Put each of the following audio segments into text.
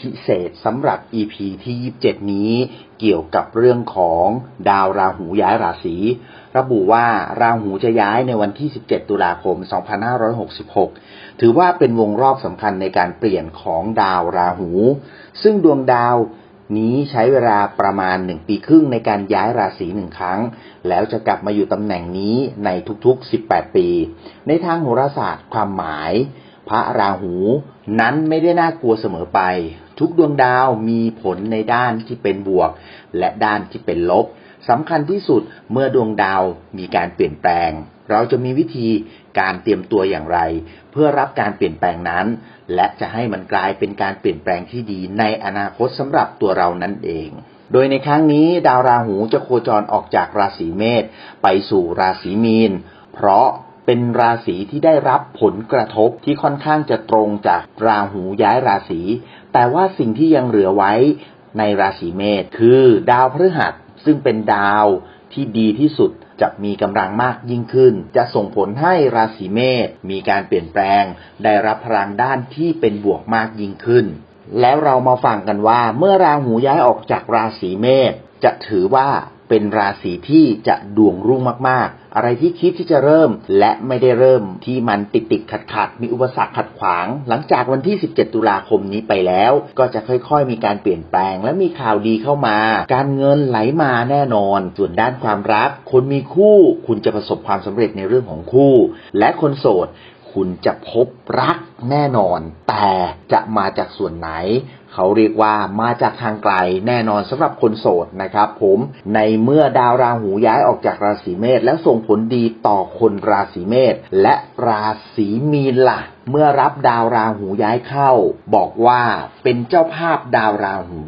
พิเศษสำหรับ EP ที่ 27 นี้ เกี่ยวกับเรื่องของดาวราหูย้ายราศี ระบุว่าราหูจะย้ายในวันที่ 17 ตุลาคม 2566 ถือว่าเป็นวงรอบสำคัญในการเปลี่ยนของดาวราหู ซึ่งดวงดาวนี้ใช้เวลาประมาณ1ปีครึ่งในการย้ายราศีหนึ่งครั้ง แล้วจะกลับมาอยู่ตำแหน่งนี้ในทุกๆ 18 ปี ในทางโหราศาสตร์ความหมาย พระราหูนั้นไม่ได้น่ากลัวเสมอไป ทุกดวงดาวมีผลในด้านที่เป็นบวก และด้านที่เป็นลบสำคัญที่สุดเมื่อดวงดาวมีการเปลี่ยนแปลง เราจะมีวิธีการเตรียมตัวอย่างไร เพื่อรับการเปลี่ยนแปลงนั้น และจะให้มันกลายเป็นการเปลี่ยนแปลงที่ดีในอนาคตสำหรับตัวเรานั่นเอง โดยในครั้งนี้ดาวราหูจะโคจรออกจากราศีเมษไปสู่ราศีมีน เพราะ เป็นราศีที่ได้รับผลกระทบที่ค่อนข้างจะตรงจากราหูย้ายราศี แต่ว่าสิ่งที่ยังเหลือไว้ในราศีเมษคือดาวพฤหัสซึ่งเป็นดาวที่ดีที่สุดจะมีกำลังมากยิ่งขึ้น จะส่งผลให้ราศีเมษมีการเปลี่ยนแปลง ได้รับพลังด้านที่เป็นบวกมากยิ่งขึ้น แล้วเรามาฟังกันว่า เมื่อราหูย้ายออกจากราศีเมษจะถือว่า เป็นราศีที่จะดวงรุ่งมาก ๆ อะไรที่คิดที่จะเริ่มและไม่ได้เริ่มที่มันติดติดขัดขัดมีอุปสรรคขัดขวาง หลังจากวันที่ 17 ตุลาคมนี้ไปแล้ว ก็จะค่อยๆ มีการเปลี่ยนแปลง และมีข่าวดีเข้ามา การเงินไหลมาแน่นอน ส่วนด้านความรัก คนมีคู่ คุณจะประสบความสำเร็จในเรื่องของคู่ และคนโสด คุณจะพบรักแน่นอน แต่จะมาจากส่วนไหน เขาเรียกว่ามาจากทางไกลแน่นอนสำหรับคนโสดนะครับ ผมในเมื่อดาวราหูย้ายออกจากราศีเมษและส่งผลดีต่อคนราศีเมษและราศีมีนล่ะ เมื่อรับดาวราหูย้ายเข้า บอกว่าเป็นเจ้าภาพดาวราหู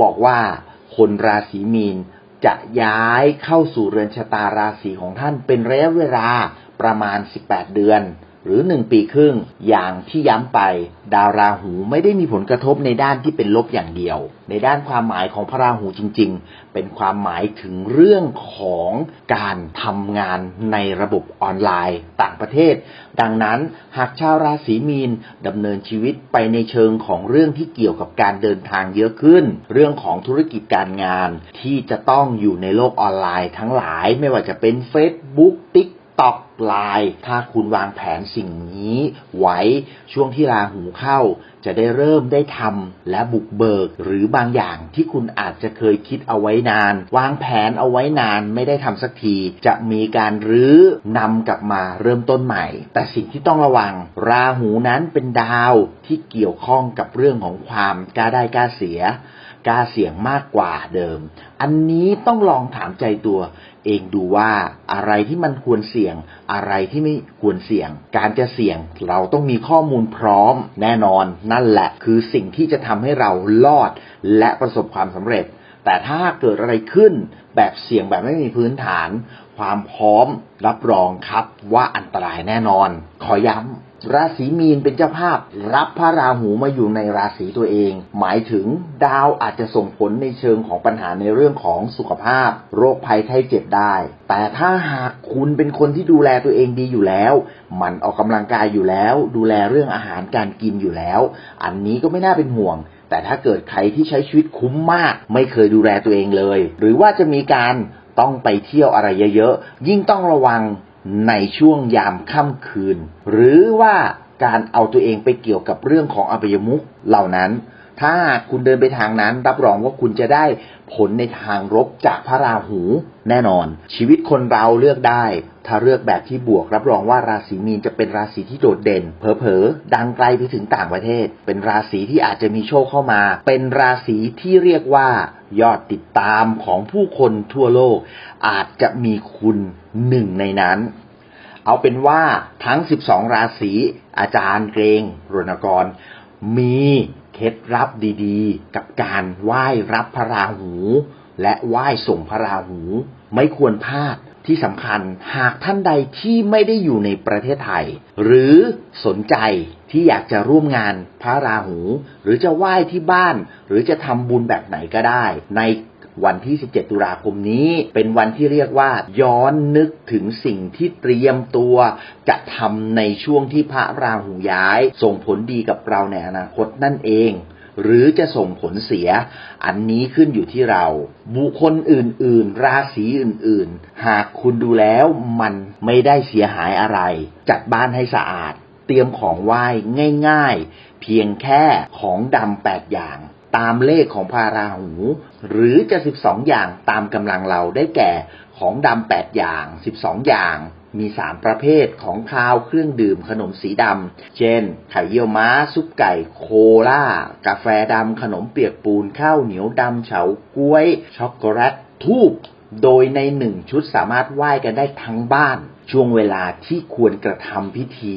บอกว่าคนราศีมีนจะย้ายเข้าสู่เรือนชะตาราศีของท่านเป็นระยะเวลาประมาณ 18 เดือน หรือ1ปีครึ่ง อย่างที่ย้ำไป ดาวราหูไม่ได้มีผลกระทบในด้านที่เป็นลบอย่างเดียว ในด้านความหมายของพระราหูจริง ๆ เป็นความหมายถึงเรื่องของการทำงานในระบบออนไลน์ต่างประเทศ ดังนั้นหากชาวราศีมีนดำเนินชีวิตไปในเชิงของเรื่องที่เกี่ยวกับการเดินทางเยอะขึ้น เรื่องของธุรกิจการงานที่จะต้องอยู่ในโลกออนไลน์ทั้งหลายไม่ว่าจะเป็น Facebook Tik ตอกไลน์ถ้าคุณวางแผนสิ่งนี้ไว้ช่วงที่ราหูเข้า จะได้เริ่มได้ทำและบุกเบิก หรือบางอย่างที่คุณอาจจะเคยคิดเอาไว้นาน วางแผนเอาไว้นานไม่ได้ทำสักที จะมีการรื้อนำกลับมาเริ่มต้นใหม่ แต่สิ่งที่ต้องระวัง ราหูนั้นเป็นดาวที่เกี่ยวข้องกับเรื่องของความกล้าได้กล้าเสียกล้าเสี่ยงมากกว่าเดิม อันนี้ต้องลองถามใจตัว เองดูว่าอะไรที่มันควรเสี่ยง อะไรที่ไม่ควรเสี่ยง การจะเสี่ยงเราต้องมีข้อมูลพร้อมแน่นอน นั่นแหละคือสิ่งที่จะทำให้เรารอดและประสบความสำเร็จ แต่ถ้าเกิดอะไรขึ้นแบบเสี่ยงแบบไม่มีพื้นฐาน ความพร้อมรับรองครับว่าอันตรายแน่นอน ขอย้ำราศีมีนเป็นเจ้าภาพ รับพระราหูมาอยู่ในราศีตัวเอง หมายถึงดาวอาจจะส่งผลในเชิงของปัญหาในเรื่องของสุขภาพ โรคภัยไข้เจ็บได้ แต่ถ้าหากคุณเป็นคนที่ดูแลตัวเองดีอยู่แล้วหมันออกกำลังกายอยู่แล้ว ดูแลเรื่องอาหารการกินอยู่แล้ว อันนี้ก็ไม่น่าเป็นห่วง แต่ถ้าเกิดใครที่ใช้ชีวิตคุ้มมาก ไม่เคยดูแลตัวเองเลย หรือว่าจะมีการต้องไปเที่ยวอะไรเยอะๆ ยิ่งต้องระวังในช่วงยามค่ำคืน หรือว่าการเอาตัวเองไปเกี่ยวกับเรื่องของอบายมุขเหล่านั้น ถ้าคุณเดินไปทางนั้น รับรองว่าคุณจะได้ผลในทางลบจากพระราหูแน่นอน ชีวิตคนเราเลือกได้ ถ้าเลือกแบบที่บวก รับรองว่าราศีมีนจะเป็นราศีที่โดดเด่น เผลอๆดังไกลไปถึงต่างประเทศ เป็นราศีที่อาจจะมีโชคเข้ามา เป็นราศีที่เรียกว่ายอดติดตามของผู้คนทั่วโลก อาจจะมีคุณหนึ่งในนั้นเอาเป็นว่าทั้ง 12 ราศีอาจารย์เกรงรณกร มี เคล็ดลับดีๆ กับการไหว้รับพระราหู และไหว้ส่งพระราหู ไม่ควรพลาดที่สำคัญหากท่านใดที่ไม่ได้อยู่ในประเทศไทย หรือสนใจที่อยากจะร่วมงานพระราหู หรือจะไหว้ที่บ้าน หรือจะทำบุญแบบไหนก็ได้ ใน วันที่ 17 ตุลาคมนี้ เป็นวันที่เรียกว่า ย้อนนึกถึงสิ่งที่เตรียมตัว จะทำในช่วงที่พระราหูย้าย ส่งผลดีกับเราในอนาคตนั่นเองหรือจะส่งผลเสีย อันนี้ขึ้นอยู่ที่เรา บุคคลอื่น ๆ ราศีอื่น ๆ หากคุณดูแล้วมันไม่ได้เสียหายอะไร จัดบ้านให้สะอาด เตรียมของไหว้ง่าย ๆ เพียงแค่ของดำแปดอย่าง ตามเลขของพาราหู หรือจะ12อย่างตามกำลังเราได้แก่ของดำ8อย่าง12อย่างมี3ประเภทของคาวเครื่องดื่มขนมสีดำ เช่น ไข่เยี่ยวม้า ซุปไก่โคลา กาแฟดำ ขนมเปียกปูน ข้าวเหนียวดำ เฉาก้วย ช็อกโกแลต ทูบ โดยในหนึ่งชุดสามารถไหว้กันได้ทั้งบ้าน ช่วงเวลาที่ควรกระทำพิธี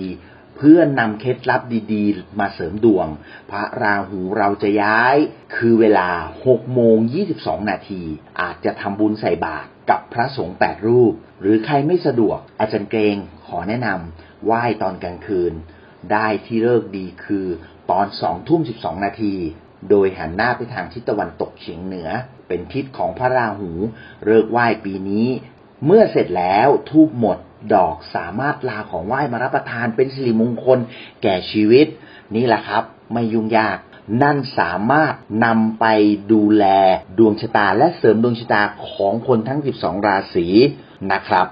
เพื่อนำเคล็ดลับดีๆ มาเสริมดวง พระราหูเราจะย้าย คือเวลา6โมง22 นาที อาจจะทำบุญใส่บาตรกับพระสงฆ์8รูป หรือใครไม่สะดวก อาจารย์เกรงขอแนะนำไหว้ตอนกลางคืน ได้ที่เลิกดีคือตอน2ทุ่ม12 นาที โดยหันหน้าไปทางทิศตะวันตกเฉียงเหนือ เป็นทิศของพระราหู เลิกไหว้ปีนี้ เมื่อเสร็จแล้วทูบหมด ดอกสามารถลาของไหว้มารับประทานเป็นสิริมงคลแก่ชีวิต นี่แหละครับ ไม่ยุ่งยาก นั่นสามารถนำไปดูแลดวงชะตาและเสริมดวงชะตาของคนทั้ง 12 ราศีนะครับ